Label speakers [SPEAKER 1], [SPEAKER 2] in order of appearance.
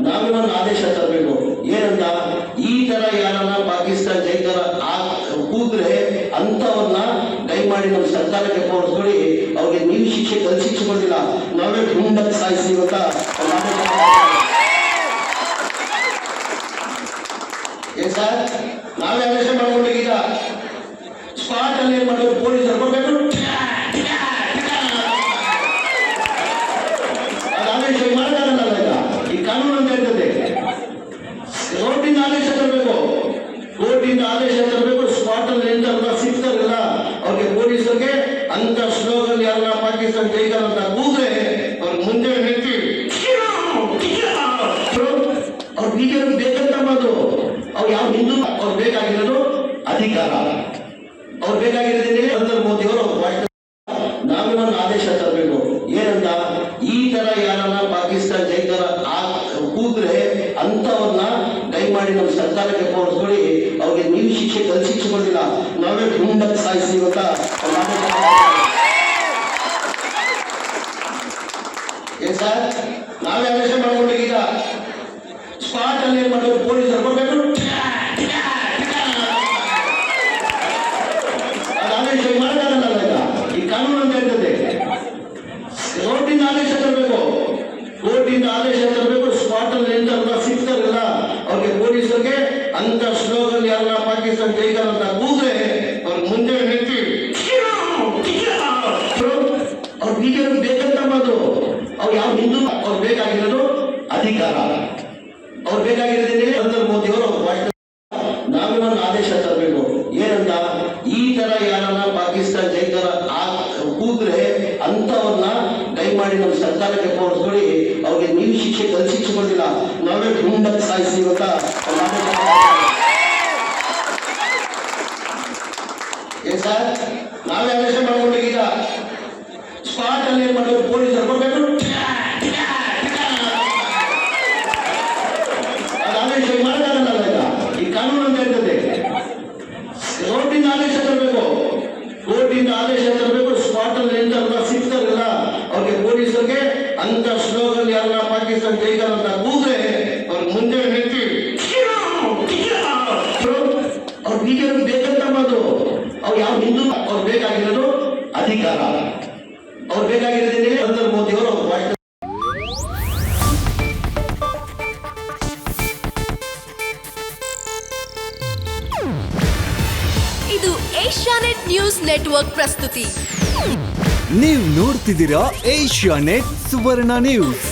[SPEAKER 1] ನಾವೇ ಒಂದು ಆದೇಶ ತರಬೇಕು. ಏನಂತ? ಈ ತರ ಯಾರನ್ನ ಪಾಕಿಸ್ತಾನ ಜೈತರ ಕೂತ್ರೆ ಅಂತವನ್ನ ಮಾಡಿ ನಮ್ಮ ಸರ್ಕಾರಕ್ಕೆ ತೋರಿಸ್ಕೊಡಿ ಅವ್ರಿಗೆ ನೀವು ಶಿಕ್ಷೆ ಕಲ್ ಶಿಕ್ಷೆ ಕೊಟ್ಟಿಲ್ಲ ನಾವೇ ಗುಂಡಕ್ಕೆ ಸಾಯಿಸ್ತೀವಿ ಅಂತ ಸರ್? ನಾವೇ ಆದೇಶ ಮಾಡ್ಕೊಂಡಿದ್ದೀಗ ಸ್ಪಾಟ್ ಅಲ್ಲಿ ಏನ್ ಮಾಡೋದು ಪೊಲೀಸರು ಬರ್ಬೇಕು ಅದು ಆದೇಶ ಮಾಡಲ್ಲ ಈಗ ಈ ಕೋರ್ಟಿನ ಆದೇಶ ತರಬೇಕು. ಕೋರ್ಟಿನ ಆದೇಶ ತರಬೇಕು. ಸ್ಪಾಟ್ ಅಲ್ಲಿ ಎಂತಾರಲ್ಲ ಸಿಗ್ತಾರಲ್ಲ ಅವ್ರಿಗೆ ಪೊಲೀಸರಿಗೆ ಅಂತ ಸ್ಲೋಗನ್ ಯಾರನ್ನ ಪಾಕಿಸ್ತಾನ ಅಂತ ಕೂದ್ರೆ ಅವ್ರ ಮುಂದೆ ನಿಂತು ಅವ್ರ ಬಿಜೆಪಿ ಬೇಕಂತ ಮಾತು ಅವ್ರು ಯಾವ ಹಿಂದೂ, ಅವ್ರು ಬೇಕಾಗಿರೋದು ಅಧಿಕಾರ. ಅವ್ರು ಬೇಕಾಗಿರೋದೇ ನರೇಂದ್ರ ಮೋದಿ ಅವರು ಅವ್ರ ಭಾಷಣ ನಾವೇ ಒಂದು ಆದೇಶ ತರಬೇಕು. ಏನಂತ? ಈ ತರ ಯಾರನ್ನ ಪಾಕಿಸ್ತಾನ ಜೈತರ ಕೂತ್ರೆ ಅಂತವನ್ನ ದಯಮಾಡಿ ನಮ್ಮ ಸರ್ಕಾರಕ್ಕೆ ಕೋರಿಸ್ಕೊಳ್ಳಿ ಅವ್ರಿಗೆ ನೀವು ಶಿಕ್ಷೆ ಕಲ್ ಶಿಕ್ಷೆ ಕೊಟ್ಟಿಲ್ಲ ನಾವೇ ಗುಂಡಕ್ಕೆ ಸಾಯಿಸಿ ಸರ್? ನಾವೇ ಆದೇಶ ಮಾಡ್ಕೊಂಡಿದ್ದೀರಾ? ಸ್ಪಾಟ್ ಅಲ್ಲಿ ಏನ್ ಮಾಡೋದು ಪೊಲೀಸರು ಬರ್ಬೇಕು ಅದು ಆದೇಶ ಮಾಡಲ್ಲ ಈಗ ಈ ಕಾನೂನು ಅಂತ ಹೇಳ್ತದೆ ಕೋರ್ಟಿಂದ ಆದೇಶ ತರಬೇಕು ಕೋರ್ಟಿಂದ ಆದೇಶ ತರಬೇಕು ಸ್ಪಾಟ್ ಅಲ್ಲಿ ಎಂತಾರಲ್ಲ ಸಿಗ್ತಾರಲ್ಲ ಅವ್ರಿಗೆ ಪೊಲೀಸರಿಗೆ ಅಂತ ಸ್ಲೋಗನ್ ಯಾರನ್ನ ಪಾಕಿಸ್ತಾನ ಜೈತಾರ ಅಂತ ಕೂದ್ರೆ ಅವ್ರ ಮುಂದೆ ನಿಂತು ಅವ್ರ ಬಿಜೆಪಿ ಬೇಕಂತ ಮಾತು ಅವ್ರು ಯಾವ ಹಿಂದೂ ಅವ್ರು ಬೇಕಾಗಿರೋದು ಅಧಿಕಾರ. ಅವ್ರು ಬೇಕಾಗಿರೋದೇನೆ ನರೇಂದ್ರ ಮೋದಿ ಅವರು ಭಾಷಣ ನಾವೇ ಒಂದು ಆದೇಶ ತರಬೇಕು. ಏನಂತ? ಈ ತರ ಯಾರನ್ನ ಪಾಕಿಸ್ತಾನ ಕೂದ್ರೆ ಕೂತ್ರೆ ಅಂತವನ್ನ ದಯಮಾಡಿ ನಮ್ಮ ಸರ್ಕಾರಕ್ಕೆ ತೋರಿಸ್ಕೊಡಿ ಅವ್ರಿಗೆ ನೀವು ಶಿಕ್ಷೆ ಕಲ್ ಶಿಕ್ಷೆ ಕೊಟ್ಟಿಲ್ಲ ನಾವೇ ಗುಂಡಕ್ಕೆ ಸಾಯಿಸಿ ಅಂತ ಒಂದು ಆದೇಶ ಮಾಡ್ತೀವಿ. ಏನ್ ಸರ್ ನಾವೇ ಆದೇಶ ಮಾಡ್ಕೊಂಡಿದ್ದೀಗ ಸ್ಪಾಟ್ ಅಲ್ಲಿ ಏನ್ ಮಾಡೋದು ಪೊಲೀಸರು ಕೊಡ್ಬೇಕು ಆದೇಶ ಮಾಡಲ್ಲ ಈಗ ಈ ಕಾನೂನು ಅಂತ ಹೇಳ್ತದೆ ಕೋರ್ಟಿಂದ ಆದೇಶ ತರಬೇಕು ಕೋರ್ಟಿಂದ ಆದೇಶ ತರಬೇಕು ಸ್ಪಾಟ್ ಅಲ್ಲಿ ಎಂತಾರಲ್ಲ ಸಿಗ್ತಾರಲ್ಲ ಅವ್ರಿಗೆ ಪೊಲೀಸರಿಗೆ ಅಂತ ಸ್ಲೋಗನ್ ಯಾರನ್ನ ಪಾಕಿಸ್ತಾನ ಜೈತಾರ ಅಂತ ಕೂದ್ರೆ ಅವ್ರ ಮುಂದೆ ನಿಂತು ಅವ್ರು ಬಿಜೆಪಿ ಬೇಕಂತ ಮಾಡೋದು ಅವ್ರು ಯಾವ ಹಿಂದೂ ಅವ್ರು ಬೇಕಾಗಿರೋದು ಅಧಿಕಾರ. ಅವ್ರು ಬೇಕಾಗಿರೋದೇನೆ ನರೇಂದ್ರ ಮೋದಿ ಅವರು ಅವ್ರ
[SPEAKER 2] ಇದು ಏಷ್ಯಾನೆಟ್ ನ್ಯೂಸ್ ನೆಟ್ವರ್ಕ್ ಪ್ರಸ್ತುತಿ.
[SPEAKER 3] ನೀವು ನೋಡ್ತಿದ್ದೀರಾ ಏಷ್ಯಾನೆಟ್ ಸುವರ್ಣ ನ್ಯೂಸ್.